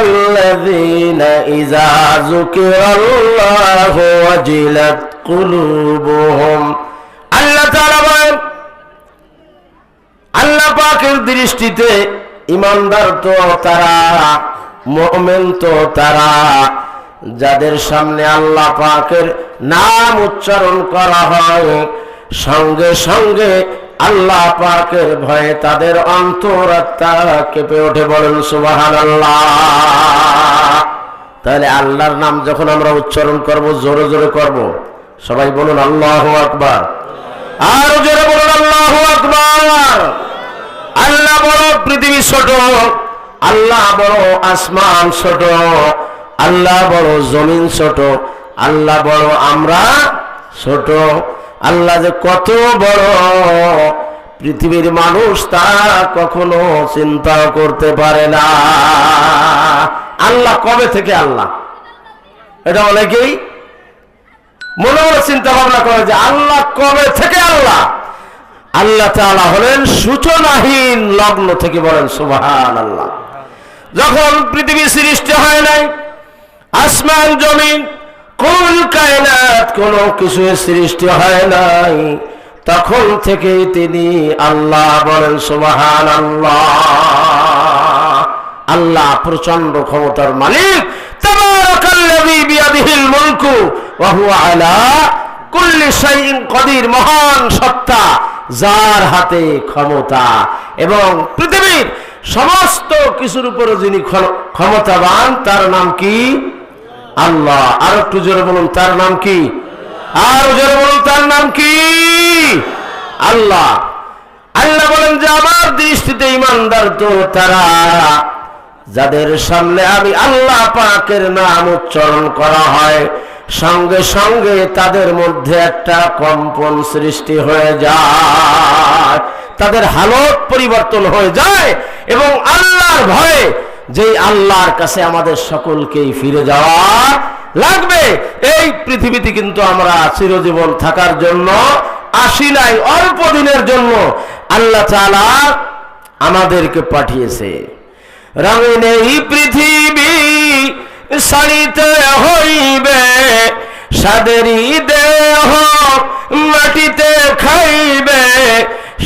الذين إذا ذكر الله وجلت قلوبهم আল্লাহ তাআলা বলেন আল্লাহ পাকের দৃষ্টিতে ইমানদার তো তারা মুমিন তো তারা যাদের সামনে আল্লাহ পাকের নাম উচ্চারণ করা হয় সঙ্গে সঙ্গে আল্লাহ পাকের ভয়ে তাদের অন্তরাত্মা কেঁপে ওঠে বলেন সুবাহান তাহলে আল্লাহর নাম যখন আমরা উচ্চারণ করব, জোরে জোরে করব, সবাই বলুন, আল্লাহ আকবার। আর জোরে বলুন, আল্লাহ আকবার। আল্লাহ বড় পৃথিবী ছোট, আল্লাহ বড় আসমান ছোট, আল্লাহ বড় জমিন ছোট, আল্লাহ বড় আমরা ছোট। আল্লাহ যে কত বড় পৃথিবীর মানুষ তা কখনো চিন্তা করতে পারে না। আল্লাহ কবে থেকে আল্লাহ? এটা অনেকেই মনে মনে চিন্তা ভাবনা করে যে আল্লাহ কবে থেকে আল্লাহ? আল্লাহ তাআলা হলেন সূচনাহীন লগ্ন থেকে বলেন সুবহান আল্লাহ যখন পৃথিবী সৃষ্টি হয় নাই, আসমান, জমিন কুল কায়নাত কোনো কিছু সৃষ্টি হয় নাই। তখন থেকে তিনি আল্লাহ বলেন সুবহান আল্লাহ আল্লাহ প্রচণ্ড ক্ষমতার মালিক। মহান সত্তা যার হাতে ক্ষমতা। এবং পৃথিবীর সমস্ত কিছুর উপরে যিনি ক্ষ- ক্ষমতাবান, তার নাম কি? আল্লাহ, আর একটু জোরে বলুন, তার নাম কি? আর জোরে বলুন, তার নাম কি? আল্লাহ। আল্লাহ বলেন যে, আমার দৃষ্টিতে ইমানদার তো তারা। যাদের সামনে আমি আল্লাহ পাকের নাম উচ্চারণ করা হয়, সঙ্গে সঙ্গে তাদের মধ্যে একটা কম্পন সৃষ্টি হয়ে যায়। তাদের হালত পরিবর্তন হয়ে যায় এবং আল্লাহর ভয়ে যেই আল্লাহর কাছে আমাদের সকলকেই ফিরে যাওয়া লাগবে, এই পৃথিবীতে কিন্তু আমরা চিরজীবন থাকার জন্য, আসি নাই অল্প দিনের জন্য, আল্লাহ তাআলা আমাদেরকে পাঠিয়েছে। রঙিন এই পৃথিবী সারিতে হইবে সাদেরই দেহ মাটিতে খাইবে,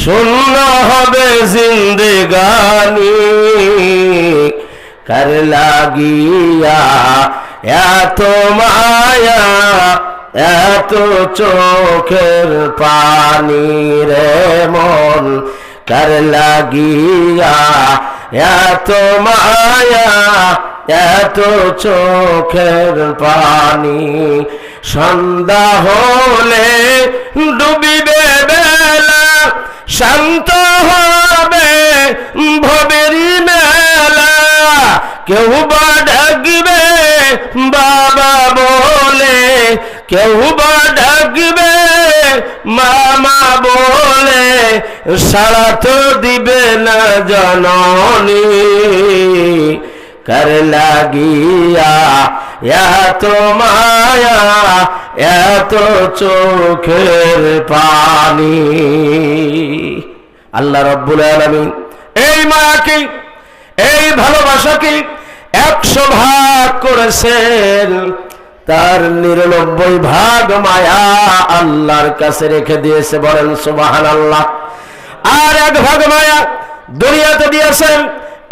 শূন্য হবে জিন্দেগানি। কার লাগিয়া এত মায়া এত চোখের পানি রে মন কার লাগিয়া এত মায়া এত চোখের পানি সন্ধ্যা হলে ডুবিবে বেলা, শান্ত হবে ভবেরি মেলা কেউ বা ডাকবে, বাবা বলে। কেউ বা ডাকবে, মামা বলে। সারা তো দিবে না জননী। কর লাগিয়া, এত মায়া, এত চোখের পানি। আল্লাহ রব্বুল আলমী এই মায়াকে, এই ভালোবাসাকে একশো ভাগ করেছেন। তার নিরানব্বই ভাগ মায়া আল্লাহর কাছে রেখে দিয়েছে, বলেন সুবাহান আল্লাহ আর এক ভাগ মায়া দুনিয়াতে দিয়েছেন।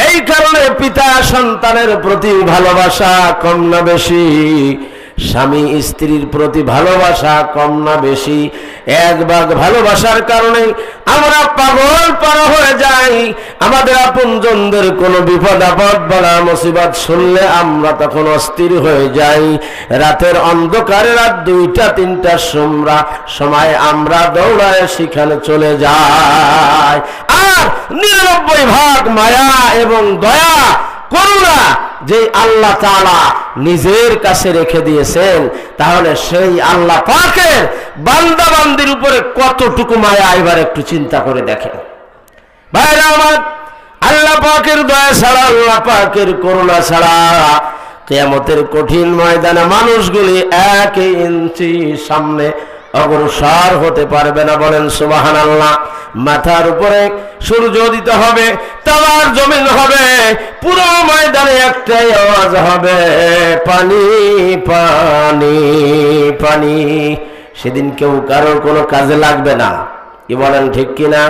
এই কারণে পিতা সন্তানের প্রতি ভালোবাসা কম না বেশি। স্বামী স্ত্রীর প্রতি ভালোবাসা কম না বেশি। এক ভাগ ভালোবাসার কারণে আমরা পাগল পারা হয়ে যাই। আমাদের আপনজনদের কোনো বিপদ আপদ বলা মুসিবত শুনলে আমরা তখন অস্থির হয়ে যাই। রাতের অন্ধকারে রাত দুইটা, তিনটা সোমরা সময় আমরা দৌড়ায় সেখানে চলে যাই। আর নিরানব্বই ভাগ মায়া এবং দয়া করুণা যে আল্লাহ তাআলা নিজের কাছে রেখে দিয়েছেন, তাহলে সেই আল্লাহ পাকের বান্দা বান্দির উপরে কতটুকু মায়া, এবার একটু চিন্তা করে দেখেন। ভাইরা আমার, আল্লাহ পাকের দয়া ছাড়া, আল্লাহ পাকের করুণা ছাড়া কেয়ামতের কঠিন ময়দানে মানুষগুলি এক ইঞ্চি সামনে অগ্রসর হতে পারবে না বলেন সুবাহান আল্লাহ মাথার উপরে সূর্য দিতে হবে তাবার জমিন হবে, পুরো ময়দানে একটাই আওয়াজ হবে, পানি পানি পানি। সেদিন কেউ কারোর কোনো কাজে লাগবে না। কি বলেন ঠিক কিনা?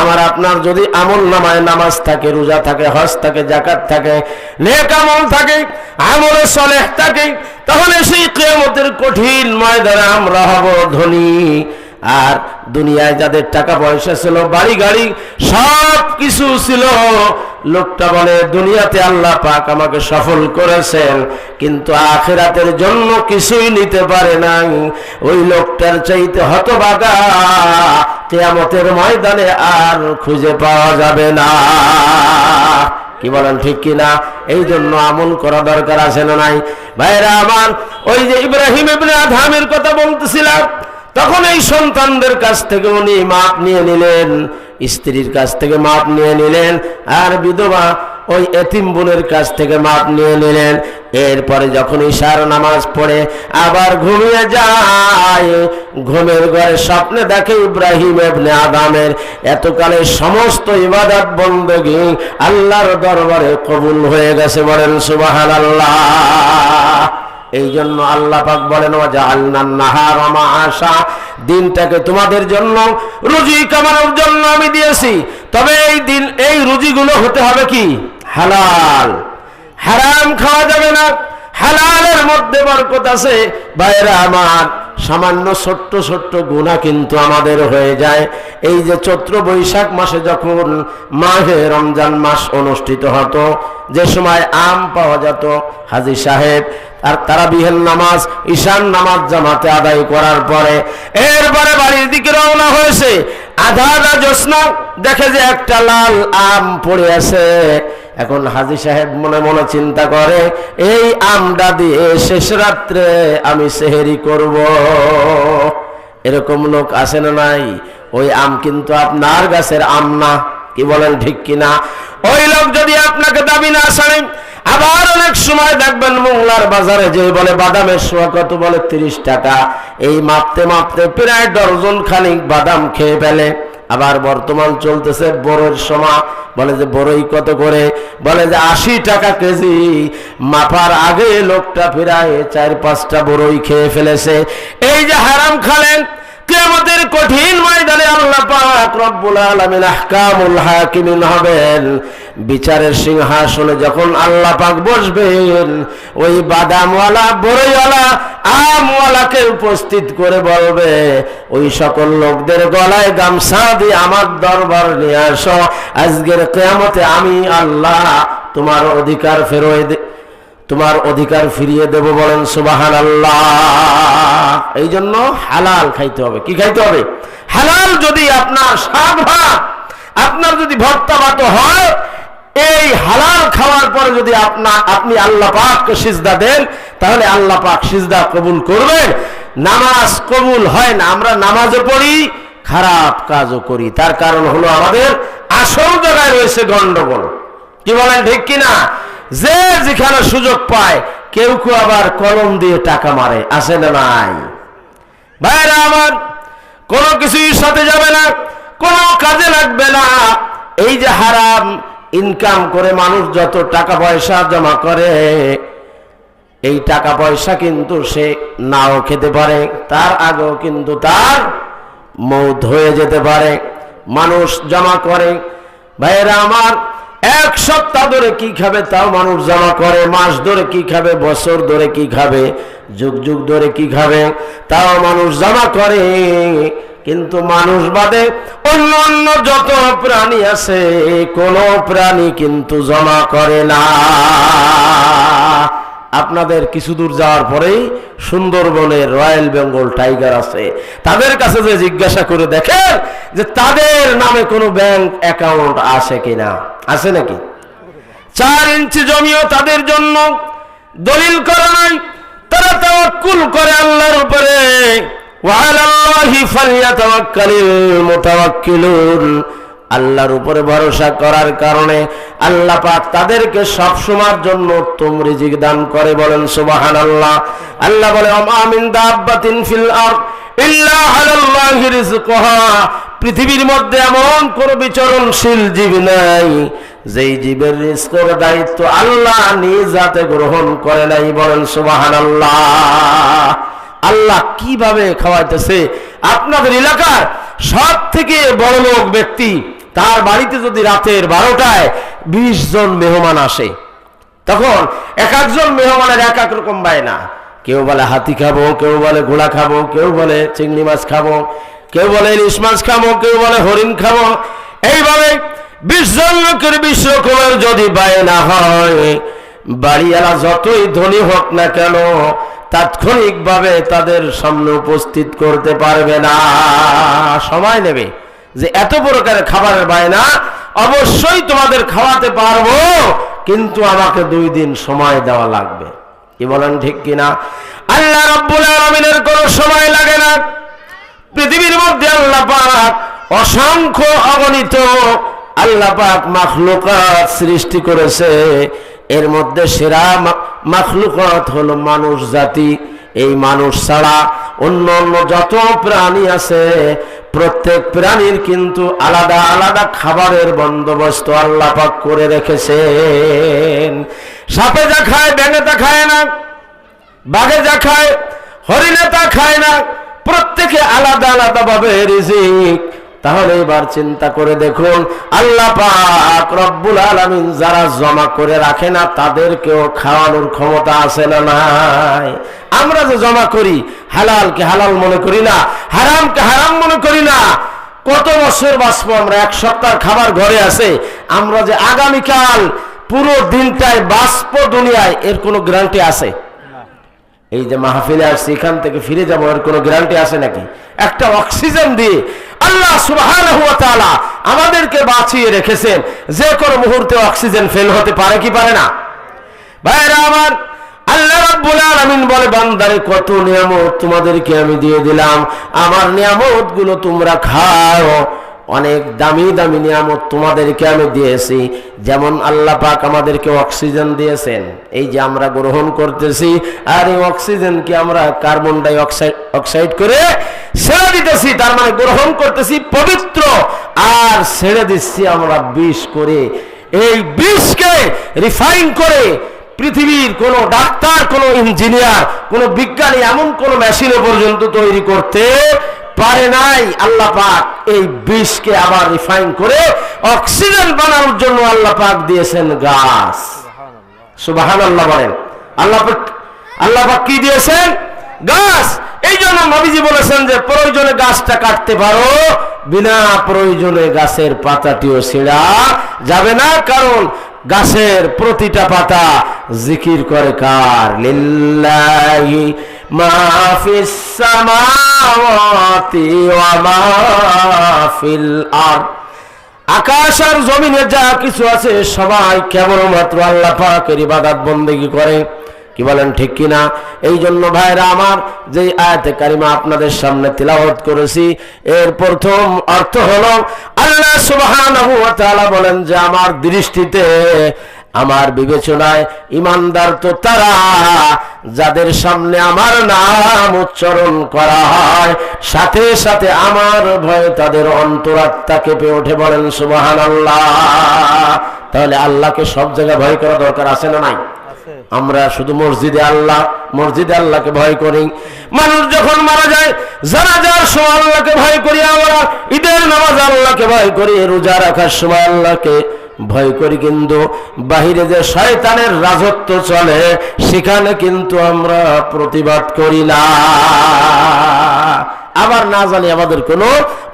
আমার আপনার যদি আমল নামায় নামাজ থাকে, রোজা থাকে, হজ থাকে জাকাত থাকে, নেক আমল থাকে, আমলে সলেহ থাকে, তাহলে সেই কেয়ামতের কঠিন ময়দানে আমরা হব ধনী। আর দুনিয়ায় যাদের টাকা পয়সা ছিল, বাড়ি গাড়ি, সব কিছু ছিল। লোকটা বলে, দুনিয়াতে আল্লাহ পাক আমাকে সফল করেছেন, কিন্তু আখেরাতের জন্য কিছুই নিতে পারে নাই। ওই লোকটার চাইতে হতবাগা, কেয়ামতের ময়দানে আর খুঁজে পাওয়া যাবে না। কি বলেন, ঠিক কিনা এই জন্য আমল করা দরকার আছে না নাই? ভাইরা আমার, ওই যে ইব্রাহিম ইবনে আধামের কথা বলতেছিলাম তখন এই সন্তানদের কাছ থেকে উনি মাপ নিয়ে নিলেন, স্ত্রীর কাছ থেকে মাপ নিয়ে নিলেন, আর বিধবা ওই এতিম বোনের কাছ থেকে মাপ নিয়ে নিলেন। এরপরে যখন ঈশার নামাজ পড়ে, আবার ঘুমিয়ে যায়। ঘুমের ঘরে স্বপ্নে দেখে ইব্রাহিম এবনে আদামের, এতকালে সমস্ত ইবাদত বন্দগি আল্লাহর দরবারে কবুল হয়ে গেছে বলেন সুবাহান আল্লাহ এই জন্য আল্লাহ পাক বলেন আশা দিনটাকে তোমাদের জন্য রুজি কামানোর জন্য আমি দিয়েছি। তবে এই দিন, এই রুজিগুলো হতে হবে কি? হালাল। হারাম খাওয়া যাবে না। হালালের মধ্যে বরকত আছে। বাইরে আমার, সামান্য ছোট্ট ছোট্ট গুণা কিন্তু আমাদের হয়ে যায়। এই যে চৈত্র বৈশাখ মাসে যখন মাহে রমজান মাস অনুষ্ঠিত হতো, যে সময় আম পাওয়া যেত, হাজি সাহেব আর তারা বিহেল নামাজ ঈশান নামাজ জামাতে আদায় করার পরে এরপরে বাড়ির দিকে রওনা হয়েছে। আধা আধা জ্যোৎস্না, দেখে যে একটা লাল আম পড়ে আছে। এখন হাজি সাহেব মনে মনে চিন্তা করে, এই আমটা দিয়ে শেষ রাত্রে আমি সেহেরি করব। এরকম লোক আসে না নাই। ওই আম কিন্তু আপনার গাছের আম না। কি বলেন, ঠিক কিনা? ওই লোক যদি আপনাকে দাবি না আসে আবার অনেক সময় দেখবেন মোংলার বাজারে যে বলে বাদামের সোয়া কত বলে তিরিশ টাকা, এই মাপতে মাপতে প্রায় ডর্জন খানিক বাদাম খেয়ে ফেলে। আবার বর্তমান চলতেছে বড়ের সময় বলে যে বড়ই কত করে? বলে যে আশি টাকা কেজি। মাপার আগে লোকটা ফিরায় চার পাঁচটা বড়ই খেয়ে ফেলেছে। এই যে হারাম খালেন, কিয়ামতের কঠিন ময়দানে আল্লাহ পাক রব্বুল আলামিন আহকামুল হাকিমিন হবেন। বিচারের সিংহাসনে যখন আল্লাহ পাক বসবেন, ওই বাদামওয়ালা, বড়ইওয়ালা, আমওয়ালাকে উপস্থিত করে বলবে, ওই সকল লোকদের গলায় গামছা দিয়ে আমার দরবার নিয়ে আসো। আজকের কেয়ামতে আমি আল্লাহ তোমার অধিকার ফেরোয় তোমার অধিকার ফিরিয়ে দেব বলেন সুবাহান আল্লাহ এই জন্য হালাল খাইতে হবে। কি খাইতে হবে? হালাল যদি আপনার সাত ভাত, আপনার যদি ভর্তা ভাত হয় এই হালাল খাওয়ার পরে যদি আপনার আপনি আল্লাহ পাককে সিজদা দেন, তাহলে আল্লাহ পাক সিজদা কবুল করবেন। নামাজ কবুল হয় না, আমরা নামাজও পড়ি, খারাপ কাজও করি। তার কারণ হলো আমাদের আসল জায়গায় রয়েছে গন্ডগোল। কি বলেন, ঠিক কিনা? যে যেখানে সুযোগ পায়, কেউ কেউ আবার কলম দিয়ে টাকা মারে আসে না নাই? ভাইরা আমার, কোনো কিছুই সাথে যাবে না, কোনো কাজে লাগবে না। এই যে হারাম ইনকাম করে মানুষ যত টাকা পয়সা জমা করে, এই টাকা পয়সা কিন্তু সে নাও খেতে পারে, তার আগেও কিন্তু তার মৌত হয়ে যেতে পারে। মানুষ জমা করে, ভাইয়েরা আমার, এক সপ্তাহ ধরে কি খাবে তাও মানুষ জমা করে, মাস ধরে কি খাবে, বছর ধরে কি খাবে, যুগ যুগ ধরে কি খাবে, তাও মানুষ জমা করে। কিন্তু মানুষ বাদে অন্য অন্য যত প্রাণী আছে, কোন প্রাণী কিন্তু জমা করে না। আপনাদের কিছু দূর যাওয়ার পরেই সুন্দরবনের রয়্যাল বেঙ্গল টাইগার আছে। তাদের কাছে যে জিজ্ঞাসা করে দেখেন যে তাদের নামে কোনো ব্যাংক অ্যাকাউন্ট আছে কিনা, আছে নাকি? চার ইঞ্চি জমিও তাদের জন্য দলিল করা নাই, তারা তাওয়াক্কুল করে আল্লাহর উপরে। আল্লাহর উপরে ভরসা করার কারণে আল্লাহ পাক তাদেরকে সব সময়ের জন্য উত্তম রিজিক দান করে বলেন সুবাহান আল্লাহ আল্লাহ বলে আমিন দাব্বাতিন ফিল আরদ ইল্লা আলাল্লাহি রিজকুহা পৃথিবীর মধ্যে এমন কোন বিচরণশীল জীব নাই, যেই জীবের রিস্কের দায়িত্ব আল্লাহ নিজ হাতে গ্রহণ করে নাই বলেন, সুবহানাল্লাহ। আল্লাহ কীভাবে খাওয়াইতেছে? আপনাদের এলাকার সব থেকে বড় লোক ব্যক্তি, তার বাড়িতে যদি রাতের বারোটায় বিশ জন মেহমান আসে, তখন এক একজন মেহমানের এক এক রকম বায়না। কেউ বলে হাতি খাব, কেউ বলে ঘোড়া খাব, কেউ বলে চিংড়ি মাছ খাব, কেউ বলে ইলিশ মাছ খাব, কেউ বলে হরিণ খাব। এইভাবে বিশ জন লোকের বিশ রকমের যদি বায়না হয়, বাড়িওয়ালা যতই ধনী হোক না কেন তাৎক্ষণিকভাবে তাদের সামনে উপস্থিত করতে পারবে না। সময় নেবে যে এত প্রকারের খাবারের বায়না, অবশ্যই তোমাদের খাওয়াতে পারব, কিন্তু আমাকে দুই দিন সময় দেওয়া লাগবে। কি বলেন ঠিক কিনা? আল্লাহ রব্বুল আলমিনের কোনো সময় লাগে না। পৃথিবীর মধ্যে আল্লাহ পাক অসংখ্য অগণিত আল্লাহ পাক মাখলুকাত সৃষ্টি করেছে। এর মধ্যে সেরা মাখলুকাত হলো মানুষ জাতি। এই মানুষ ছাড়া অন্য অন্য যত প্রাণী আছে, প্রত্যেক প্রাণীর কিন্তু আলাদা আলাদা খাবারের বন্দোবস্ত আল্লাহ করে রেখেছেন। সাপে যা খায়, ব্যাঙে তা খায় না, বাঘে যা খায়, হরিণে তা খায় না, প্রত্যেকে আলাদা আলাদা ভাবে রিজিক। তাহলে এবার চিন্তা করে দেখুন, আল্লাহ পাক রব্বুল আলামিন যারা জমা করে রাখে না, তাদেরকেও খাওয়ানোর ক্ষমতা আছে না নাই? আমরা যে জমা করি, হালালকে হালাল মনে করি না, হারামকে হারাম মনে করি না। কত বছর বাঁচবো আমরা? এক সপ্তাহ খাবার ঘরে আছে। আমরা যে আগামীকাল পুরো দিনটায় বাঁচবো দুনিয়ায়, এর কোনো গ্যারান্টি আছে? এই যে মাহফিলে আসছি এখান থেকে ফিরে যাব, এর কোনো গ্যারান্টি আছে নাকি? একটা অক্সিজেন দিয়ে আল্লাহ তাআলা আমাদেরকে বাঁচিয়ে রেখেছেন। যে কোনো মুহূর্তে অক্সিজেন ফেল হতে পারে কি পারে না? ভাইরা আমার, আল্লাহ রাব্বুল আলামিন বলে, বান্দারে, কত নিয়ামত তোমাদেরকে আমি দিয়ে দিলাম। আমার নিয়ামতগুলো তোমরা খাও। অনেক দামি দামি নিয়ামত তোমাদেরকে আমি দিয়েছি। যেমন আল্লাহ পাক আমাদেরকে অক্সিজেন দিয়েছেন। এই যে আমরা গ্রহণ করতেছি, আর এই অক্সিজেনকে আমরা কার্বন ডাই অক্সাইড অক্সাইড করে ছেড়ে দিতেছি। তার মানে গ্রহণ করতেছি পবিত্র। আর ছেড়ে দিচ্ছি আমরা বিষ করে। এই বিষকে রিফাইন করে পৃথিবীর কোন ডাক্তার, কোন ইঞ্জিনিয়ার, কোন বিজ্ঞানী, এমন কোন মেশিনে পর্যন্ত তৈরি করতে পারে নাই আল্লাহ পাক এই বিষকে আবার রিফাইন করে অক্সিজেন বানানোর জন্য আল্লাহ পাক দিয়েছেন গাছ সুবাহান আল্লাহ বলেন। আল্লাহ পাক আল্লাহ পাক কি দিয়েছেন? গাছ এই জন্য নবীজি বলেছেন যে প্রয়োজনে গাছটা কাটতে পারো বিনা প্রয়োজনে গাছের পাতাটিও ছিঁড়া যাবে না কারণ গাছের প্রতিটা পাতা জিকির করে কার? লিল্লাহি আকাশ আর জমিনে যা কিছু আছে সবাই কেবলমাত্র আল্লাহ পাকের ইবাদত বন্দেগি করে। কি বলেন, ঠিক কিনা? এই জন্য ভাইরা আমার যে আয়াতে কারিমা আপনাদের সামনে তিলাওয়াত করেছি, এর প্রথম অর্থ হলো, আল্লাহ সুবহানাহু ওয়া তাআলা বলেন যে আমার দৃষ্টিতে, আমার বিবেচনায় ইমানদার তো তারা যাদের সামনে আমার নাম উচ্চারণ করা হয় সাথে সাথে আমার ভয় তাদের অন্তরাত্মা কেঁপে ওঠে বলেন সুবাহান আল্লাহ তাহলে আল্লাহকে সব জায়গায় ভয় করা দরকার আছে না নাই? আমরা শুধু মসজিদে আল্লাহ মসজিদে আল্লাহকে ভয় করি। মানুষ যখন মারা যায় যারা যার সময় আল্লাহকে ভয় করি আমরা ঈদের নামাজ আল্লাহকে ভয় করি রোজা রাখার সময় আল্লাহকে ভয় করি কিন্তু বাহিরে যে শয়তানের রাজত্ব চলে, সেখানে কিন্তু আমরা প্রতিবাদ করি না। আবার না জানি আমাদের কোনো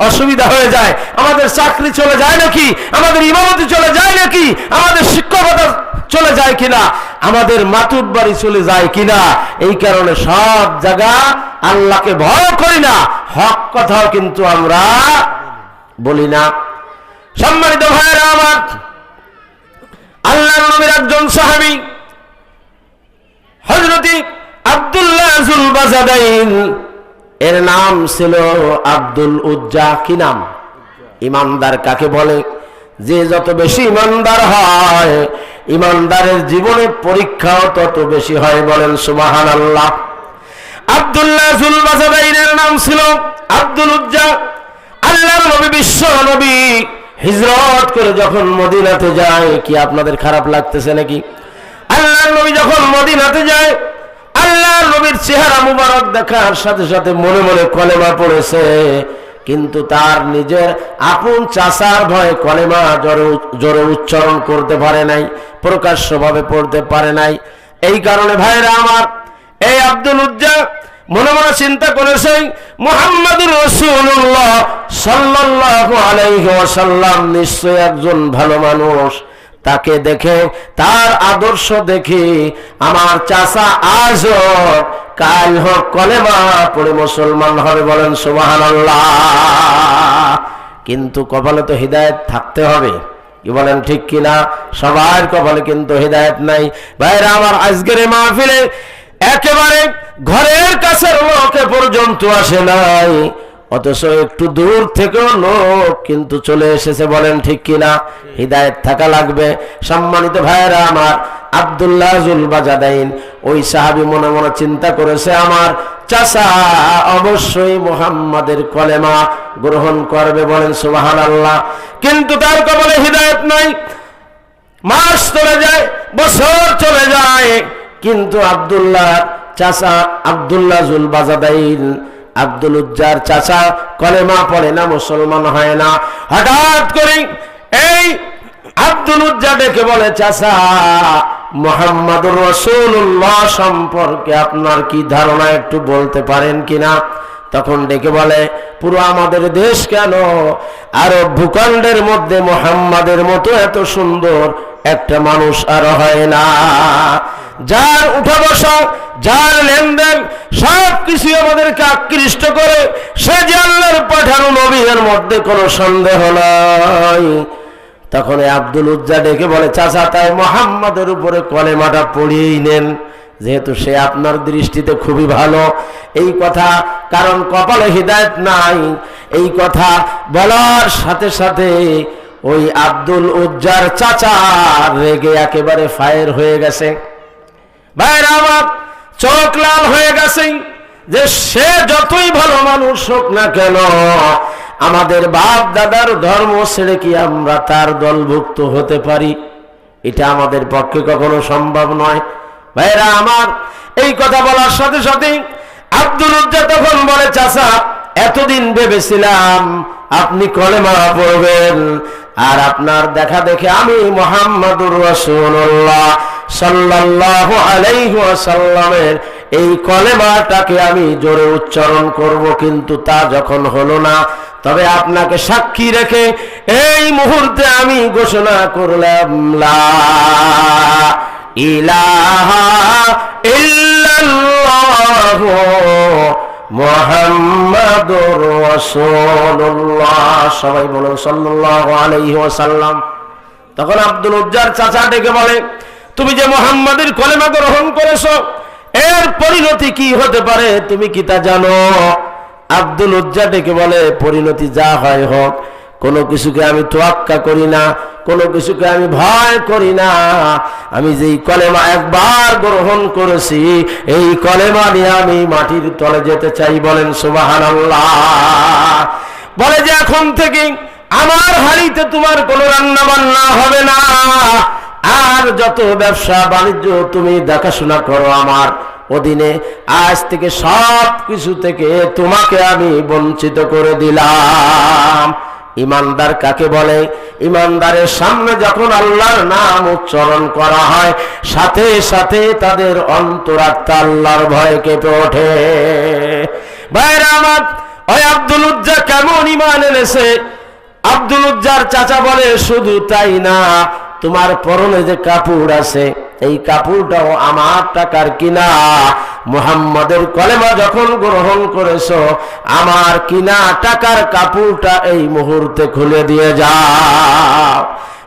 অসুবিধা হয়ে যায়, আমাদের চাকরি চলে যায় নাকি, আমাদের ইমামতি চলে যায় নাকি, আমাদের শিক্ষকতা চলে যায় কিনা, আমাদের মাতুর বাড়ি চলে যায় কিনা, এই কারণে সব জায়গা আল্লাহকে ভয় করি না, হক কথাও কিন্তু আমরা বলি না। সম্মানিত ভাইয়েরা আমার আল্লাহ নবীর একজন সাহাবি হজরতি আব্দুল্লাহ এর নাম ছিল আব্দুল উজ্জা, কি নাম? ইমানদার কাকে বলে? যে যত বেশি ইমানদার হয়, ইমানদারের জীবনে পরীক্ষাও তত বেশি হয় বলেন সুবাহান আল্লাহ আব্দুল্লাহ জুলবাজাদাইনের নাম ছিল আব্দুল উজ্জা, আল্লাহর নবী বিশ্ব নবী। হিজরত করে যখন মদিনাতে যায়, কি আপনাদের খারাপ লাগতেছে নাকি? আল্লাহ নবী যখন মদিনাতে যায় আল্লাহ নবীর চেহারা মুবারক দেখার সাথে সাথে মনে মনে কলেমা পড়েছে। কিন্তু তার নিজের আপন চাষার ভয়ে কলেমা জোরে জোরে উচ্চারণ করতে পারে নাই, প্রকাশ্যভাবে পড়তে পারে নাই। এই কারণে ভাইরা আমার, এই আব্দুল উজ্জা মনে মনে চিন্তা করেছে মোহাম্মদুর রসুল্লাহ সাল্লাল্লাহু আলাইহি ওয়াসাল্লাম নিশ্চয় একজন ভালো মানুষ। তাকে দেখে তার আদর্শ দেখে আমার চাচা আজ হোক, কাল হোক কলেমা পড়ে মুসলমান হবে বলেন সুবাহান কিন্তু কপালে তো হৃদায়ত থাকতে হবে। কি বলেন ঠিক কিনা? সবার কপালে কিন্তু হৃদায়ত নাই। ভাইরা আমার আজকের মাহফিলে একেবারে ঘরের কাছের লোকে পর্যন্ত আসে নাই। অথচ একটু দূর থেকেও লোক কিন্তু চলে এসেছে, বলেন ঠিক কিনা? হৃদায়ত থাকা লাগবে। সম্মানিত ভাইয়েরা আমার, আবদুল্লাহ বাজাদাইন ওই সাহাবি মনে মনে চিন্তা করেছে, আমার চাষা অবশ্যই মোহাম্মদের কলেমা গ্রহণ করবে, বলেন সুবাহান আল্লাহ কিন্তু তার কবলে হৃদায়ত নাই। মাস চলে যায়, বছর চলে যায়, কিন্তু আব্দুল্লাহ চাচা আব্দুল্লাহ জুল বাজাদাইন আব্দুল উজ্জার চাচা কলেমা পড়ে না, মুসলমান হয় না। হঠাৎ করে এই আব্দুল উজ্জা ডেকে বলে, চাচা, মোহাম্মদুর রসুল্লাহ সম্পর্কে আপনার কি ধারণা একটু বলতে পারেন কিনা তখন ডেকে বলে, পুরো আমাদের দেশ কেন? আরব ভূখণ্ডের মধ্যে মোহাম্মদের মতো এত সুন্দর একটা মানুষ আর হয় না। যার উঠা বসা, যার লেনদেন, সব কিছু আমাদেরকে আকৃষ্ট করে। সে যে আল্লাহর পাঠানো নবীর মধ্যে কোনো সন্দেহ নাই। তখন আব্দুল উজ্জা ডেকে বলে, চাচা, তাই মোহাম্মদের উপরে কলেমাটা পড়িয়েই নেন। যেহেতু সে আপনার দৃষ্টিতে খুবই ভালো। এই কথা কারণ কপালে হৃদায়ত নাই। এই কথা বলার সাথে সাথে ওই আব্দুল উজ্জার চাচা রেগে একেবারে ফায়ার হয়ে গেছে। ভাইরা আমার চোখ লাল হয়ে গেছে যে সে যতই ভালো মানুষ হোক না কেন, আমাদের বাপ দাদার ধর্ম ছেড়ে কি আমরা তার দলভুক্ত হতে পারি? এটা আমাদের পক্ষে কখনো সম্ভব নয়। ভাইরা আমার এই কথা বলার সাথে সাথে আব্দুল উজ্জা তখন বলে, চাচা, এতদিন ভেবেছিলাম আপনি কলেমা পড়বেন আর আপনার দেখা দেখে আমি মোহাম্মদুর রসুল্লাহ সাল্লাল্লাহু আলাইহি ওয়াসাল্লামের এই কলেমাটাকে আমি জোরে উচ্চারণ করব, কিন্তু তা যখন হলো না, তবে আপনাকে সাক্ষী রেখে এই মুহূর্তে আমি ঘোষণা করলাম, লা ইলাহা ইল্লাল্লাহ মুহাম্মাদুর রাসূলুল্লাহ। সবাই বলুন সাল্লাল্লাহু আলাইহি ওয়াসাল্লাম। তখন আব্দুল উজ্জার চাচা ডেকে বলে তুমি যে মোহাম্মদের কলেমা গ্রহণ করেছ, এর পরিণতি কি হতে পারে তুমি কি তা জানো? আব্দুল উজ্জা ডেকে বলে, পরিণতি যা হয় হোক, কোনো কিছুকে আমি তোয়াক্কা করি না, কোনো কিছুকে আমি ভয় করি না। আমি যেই কলেমা একবার গ্রহণ করেছি, এই কলেমা নিয়ে আমি মাটির তলে যেতে চাই বলেন সুবাহান বলে যে এখন থেকে আমার হাড়িতে তোমার কোনো রান্না বান্না হবে না। আর যত ব্যবসা বাণিজ্য তুমি দেখাশোনা করো আমার অধীনে, আজ থেকে সব কিছু থেকে তোমাকে আমি বঞ্চিত করে দিলাম। ইমানদার কাকে বলে? ইমানদারের সামনে যখন আল্লাহর নাম উচ্চারণ করা হয়, সাথে সাথে তাদের অন্তরাত্মা আল্লাহর ভয় কেঁপে ওঠে। ভাইরা ওই আব্দুল উজ্জা কেমন ইমান এনেছে? আব্দুল উজ্জার চাচা বলে, শুধু তাই না তোমার পরনে যে কাপড় আছে, এই কাপড়টাও আমার টাকার কিনা। মুহাম্মাদের কলেমা যখন গ্রহণ করেছ, আমার কিনা টাকার কাপড়টা এই মুহূর্তে খুলে দিয়ে যাও।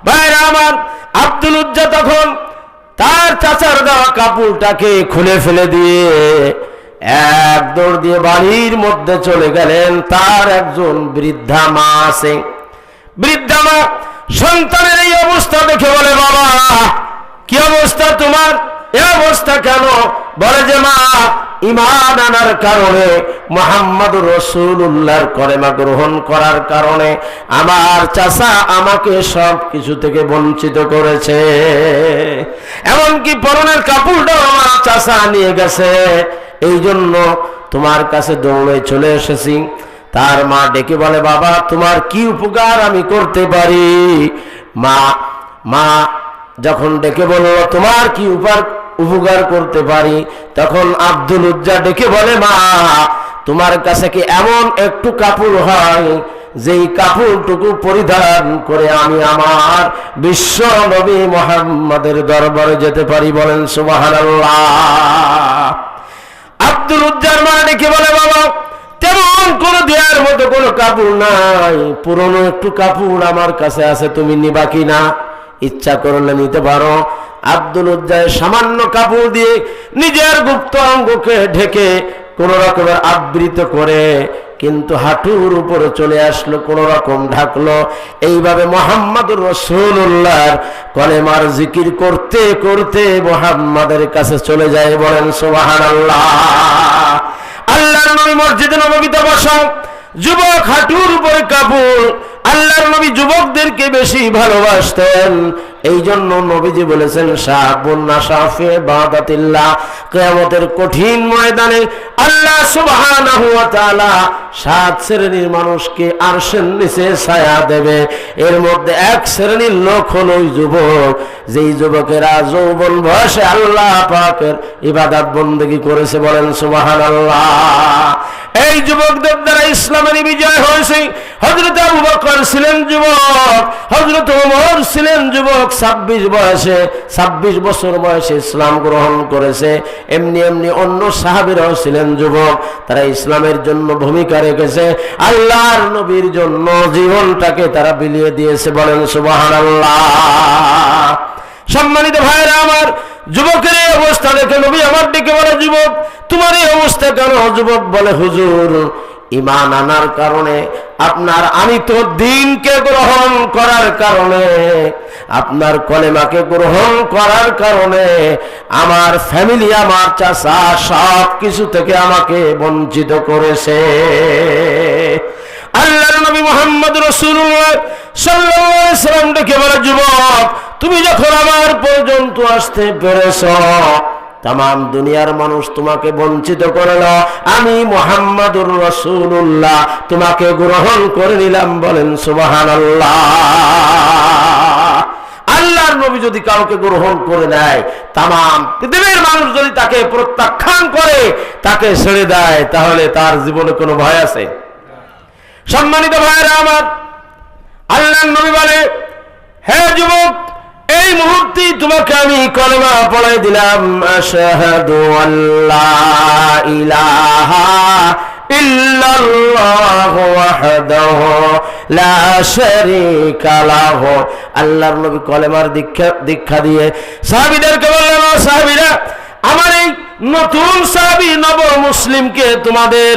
ভাইরা আমার, আব্দুল উজ্জা তখন তার চাচার দেওয়া কাপড়টাকে খুলে ফেলে দিয়ে এক দৌড় দিয়ে বাড়ির মধ্যে চলে গেলেন। তার একজন বৃদ্ধা মা আছে। বৃদ্ধা মা সন্তানের এই অবস্থা দেখে বলে, বাবা, কি অবস্থা তোমার? এ অবস্থা কেন? বলে যে, মা ইমান আনার কারণে, মোহাম্মদ রসুল্লাহর কলেমা গ্রহণ করার কারণে আমার চাষা আমাকে সব কিছু থেকে বঞ্চিত করেছে। এমনকি পরনের কাপড়টাও আমার চাচা নিয়ে গেছে। এই জন্য তোমার কাছে দৌড়ে চলে এসেছি। তার মা ডেকে বলে, বাবা, তোমার কি উপকার আমি করতে পারি? মা মা যখন ডেকে বলল, তোমার কি উপার উপকার করতে পারি? তখন আব্দুল উজ্জা ডেকে বলে, মা, তোমার কাছে কি এমন একটু কাপড় হয়, যেই কাপড়টুকু পরিধান করে আমি আমার বিশ্ব নবী মোহাম্মদের দরবারে যেতে পারি? বলেন সুবাহান আব্দুল উজ্জার মা ডেকে বলে, বাবা কোন দেওয়ার মতো কোনো কাপড় নাই। পুরনো একটু কাপড় আমার কাছে আছে, তুমি নিবা কি না ইচ্ছা করলে নিতে পারো। আব্দুল উজ্জায় সামান্য কাপড় দিয়ে নিজের গুপ্ত অঙ্গকে ঢেকে কোন রকমের আবৃত করে, কিন্তু হাঁটুর উপরে চলে আসলো, কোন রকম ঢাকলো। এইভাবে মোহাম্মদুর রসুল্লাহর কলেমার জিকির করতে করতে মোহাম্মদের কাছে চলে যায় বলেন সোহান আল্লাহ আল্লাহর নবী মসজিদে নবীতে বসা যুবক হাঁটুর উপরে কাপড়। আল্লাহর নবী যুবকদেরকে বেশি ভালোবাসতেন। এই জন্য নবীজি বলেছেন শাহাবুন্না শাফে বাদাতিল্লাহ কিয়ামতের কঠিন ময়দানে আল্লাহ সুবহানাহু ওয়া তাআলা সাত শ্রেণির মানুষকে আরশের নিচে ছায়া দেবে। এর মধ্যে এক শ্রেণির লোক হলো যুবক। যেই যুবকেরা যৌবন বয়সে আল্লাহ পাকের ইবাদত বন্দেগী করেছে বলেন সুবহানাল্লাহ। এই যুবকদের দ্বারা ইসলামের বিজয় হয়েছে। হজরত আবু বকর ছিলেন যুবক হজরত ওমর ছিলেন যুবক। ছাব্বিশ বয়সে, ছাব্বিশ বছর বয়সে ইসলাম গ্রহণ করেছে। এমনি এমনি অন্য সাহাবিরাও ছিলেন যুবক, তারা ইসলামের জন্য ভূমিকা রেখেছে। আল্লাহর নবীর জন্য জীবনটাকে তারা বিলিয়ে দিয়েছে বলেন সুবাহান সম্মানিত ভাইরা আমার যুবকের এই অবস্থা দেখে নবী আমার ডেকে বলে, যুবক, তোমার এই অবস্থা কেন? যুবক বলে, হুজুর ইমান আনার কারণে, আপনার আমি তো দিনকে গ্রহণ করার কারণে, আপনার কলেমাকে গ্রহণ করার কারণে, আমার ফ্যামিলি, আমার চাষা সব কিছু থেকে আমাকে বঞ্চিত করেছে। আল্লাহ নবী মোহাম্মদ রসুল্লাহ সাল্লাম ডেকে বলে, যুবক, তুমি যখন আমার পর্যন্ত আসতে পেরেছ তাম দুনিয়ার মানুষ তোমাকে বঞ্চিত করল। আমি মোহাম্মদুর রসুল্লাহ তোমাকে গ্রহণ করে নিলাম বলেন সুবাহান আল্লাহর নবী যদি কাউকে গ্রহণ করে নেয় তাম পৃথিবীর মানুষ যদি তাকে প্রত্যাখ্যান করে, তাকে ছেড়ে দেয়, তাহলে তার জীবনে কোনো ভয় আছে? সম্মানিত ভাইরা আমার আল্লাহ নবী বলে, হে যুবক এই মুহূর্তে তোমাকে আমি কলমা পড়াই দিলাম আল্লাহ ইলাহা লা আল্লাহর নবী কলেমার দীক্ষা দীক্ষা দিয়ে সাহাবীদেরকে ও সাহাবীরা, আমার এই নতুন সাহাবী নব মুসলিমকে তোমাদের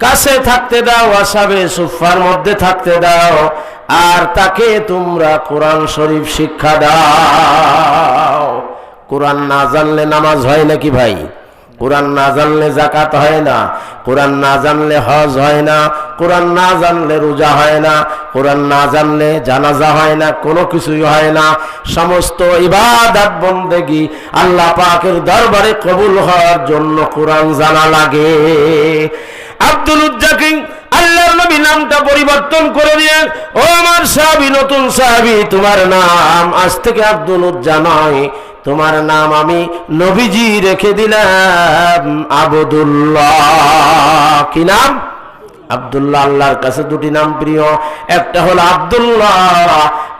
কাছে থাকতে দাও আসাবে সুফার মধ্যে থাকতে দাও, আর তাকে তোমরা কোরআন শরীফ শিক্ষা দাও। কোরআন না জানলে নামাজ হয় নাকি ভাই? কোরআন না জানলে জাকাত হয় না। কোরআন না জানলে হজ হয় না। কোরআন না জানলে রোজা হয় না। কোরআন না জানলে জানাজা হয় না। কোনো কিছুই হয় না। সমস্ত ইবাদত বন্দেগি আল্লাহ পাকের দরবারে কবুল হওয়ার জন্য কোরআন জানা লাগে। আব্দুল উজ্জাকিং, আল্লাহর নবী নামটা পরিবর্তন করে দিয়ে ও আমার সাহাবি, নতুন সাহাবি, তোমার নাম আজ থেকে আব্দুল উজ্জা নয়। তোমার নাম আমি নবীজি রেখে দিলাম, আবদুল্লাহ। কি নাম? আব্দুল্লাহ আল্লাহর কাছে দুটি নাম প্রিয়। একটা হলো আব্দুল্লাহ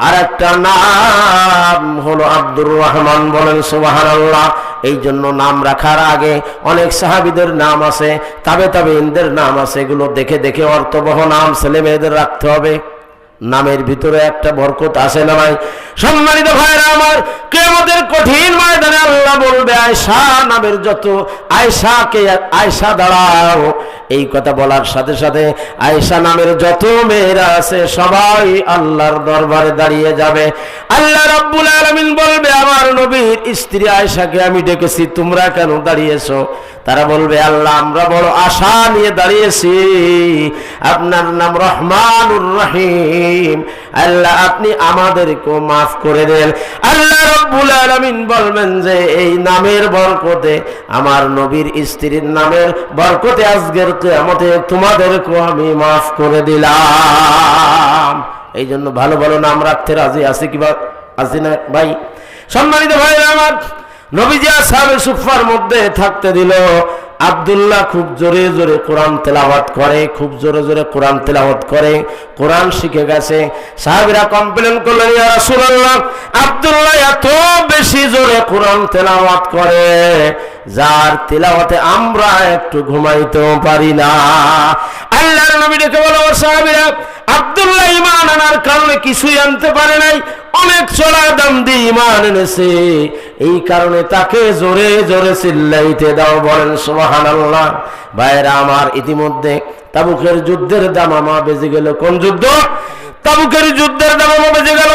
আর একটা নাম হলো আব্দুর রহমান বলেন সুবাহান আল্লাহ এই জন্য নাম রাখার আগে অনেক সাহাবিদের নাম আছে, তবে তবে ইন্দের নাম আছে, এগুলো দেখে দেখে অর্থবহ নাম ছেলে মেয়েদের রাখতে হবে। নামের ভিতরে একটা বরকত আছে না ভাই সম্মানিত ভাইরা আমার কেমতের কঠিন ময়দানে আল্লাহ বলবে আয়সা নামের যত আয়সাকে আয়সা দাঁড়াও। এই কথা বলার সাথে সাথে আয়েশা নামের যত মেয়েরা আছে, সবাই আল্লাহর দরবারে দাঁড়িয়ে যাবে। আল্লাহ রাব্বুল আলামিন বলবে, আমার নবীর স্ত্রী আয়েশাকে আমি ডেকেছি, তোমরা কেন দাঁড়িয়েছো? তারা বলবে, আল্লাহ, আমরা বড় আশা নিয়ে দাঁড়িয়েছি। আপনার নাম রহমানুর রহিম। আল্লাহ, আপনি আমাদেরকেও মাফ করে দেন। আল্লাহ রব্বুল আলামিন বলবেন যে, এই নামের বরকতে, আমার নবীর স্ত্রীর নামের বরকতে আজকের কিয়ামতে তোমাদেরকেও আমি মাফ করে দিলাম। এই জন্য ভালো ভালো নাম রাখতে রাজি আছে কি বা আছি না? ভাই, সম্মানিত ভাই আমার, নবীজি আসাবে সুফার মধ্যে থাকতে দিল। আব্দুল্লাহ খুব জোরে জোরে কোরআন তেলাওয়াত করে, খুব জোরে জোরে কোরআন তেলাওয়াত করে, কোরআন শিখে গেছে। সাহাবিরা কমপ্লেন করলেন, ইয়া আব্দুল্লাহ এত বেশি জোরে কোরআন তেলাওয়াত করে, যার তেলাওয়াতে আমরা একটু ঘুমাইতেও পারি না। আল্লাহর নবী ডেকে বলো, ও সাহাবিরা, আব্দুল্লাহ ইমান আনার কারণে কিছুই আনতে পারে নাই, অনেক চড়া দাম দিয়ে ইমান এনেছে। এই কারণে তাকে জোরে জোরে চিল্লাইতে দাও, বলেন সুবাহান আল্লাহ ভাইরা আমার ইতিমধ্যে তাবুকের যুদ্ধের দাম আমা বেজে গেল। কোন যুদ্ধ? তাবুকের যুদ্ধের দাম আমা বেজে গেল।